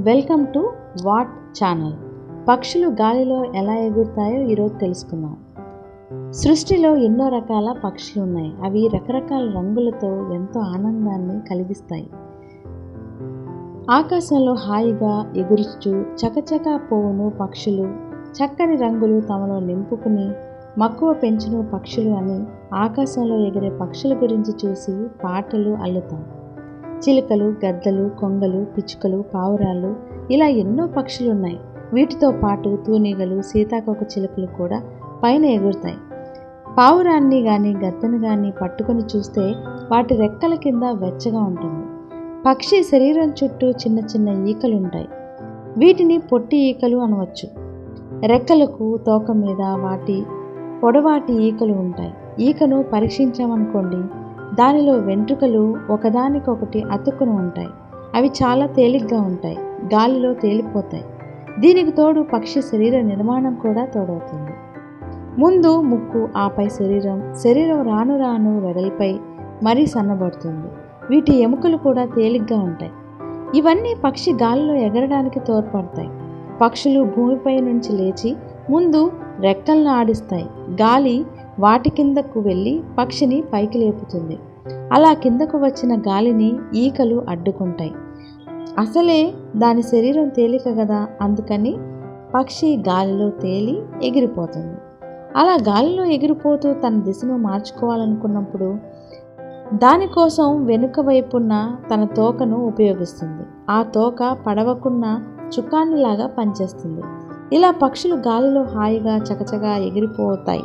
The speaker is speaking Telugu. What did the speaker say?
వెల్కమ్ టు వాట్ ఛానల్ పక్షులు గాలిలో ఎలా ఎగురుతాయో ఈరోజు తెలుసుకుందాం. సృష్టిలో ఎన్నో రకాల పక్షులు ఉన్నాయి. అవి రకరకాల రంగులతో ఎంతో ఆనందాన్ని కలిగిస్తాయి. ఆకాశంలో హాయిగా ఎగురుచు చకచకా పోవును పక్షులు. చక్కని రంగులు తమలో నింపుకుని మక్కువ పెంచును పక్షులు అని ఆకాశంలో ఎగిరే పక్షుల గురించి చూసి పాటలు అల్లుతాం. చిలుకలు గద్దలు కొంగలు పిచ్చుకలు పావురాలు ఇలా ఎన్నో పక్షులు ఉన్నాయి వీటితో పాటు తూనీగలు సీతాకోక చిలుకలు కూడా పైన ఎగురుతాయి. పావురాన్ని కానీ గద్దను కానీ పట్టుకొని చూస్తే వాటి రెక్కల కింద వెచ్చగా ఉంటుంది. పక్షి శరీరం చుట్టూ చిన్న చిన్న ఈకలు ఉంటాయి వీటిని పొట్టి ఈకలు అనవచ్చు. రెక్కలకు తోక మీద వాటి పొడవాటి ఈకలు ఉంటాయి. ఈకను పరీక్షించామనుకోండి దానిలో వెంట్రుకలు ఒకదానికొకటి అతుక్కుని ఉంటాయి. అవి చాలా తేలిగ్గా ఉంటాయి. గాలిలో తేలిపోతాయి. దీనికి తోడు పక్షి శరీర నిర్మాణం కూడా తోడవుతుంది. ముందు ముక్కు ఆపై శరీరం. శరీరం రాను రాను వెడల్పై మరీ సన్నబడుతుంది. వీటి ఎముకలు కూడా తేలిగ్గా ఉంటాయి. ఇవన్నీ పక్షి గాలిలో ఎగరడానికి తోడ్పడతాయి. పక్షులు భూమిపై నుంచి లేచి ముందు రెక్కలను ఆడిస్తాయి. గాలి వాటి కిందకు వెళ్ళి పక్షిని పైకి లేపుతుంది. అలా కిందకు వచ్చిన గాలిని ఈకలు అడ్డుకుంటాయి. అసలే దాని శరీరం తేలిక కదా? అందుకని పక్షి గాలిలో తేలి ఎగిరిపోతుంది. అలా గాలిలో ఎగిరిపోతూ తన దిశను మార్చుకోవాలనుకున్నప్పుడు దానికోసం వెనుక వైపున్న తన తోకను ఉపయోగిస్తుంది. ఆ తోక పడవకున్న చుక్కానిలాగా పనిచేస్తుంది. ఇలా పక్షులు గాలిలో హాయిగా చకచగా ఎగిరిపోతాయి.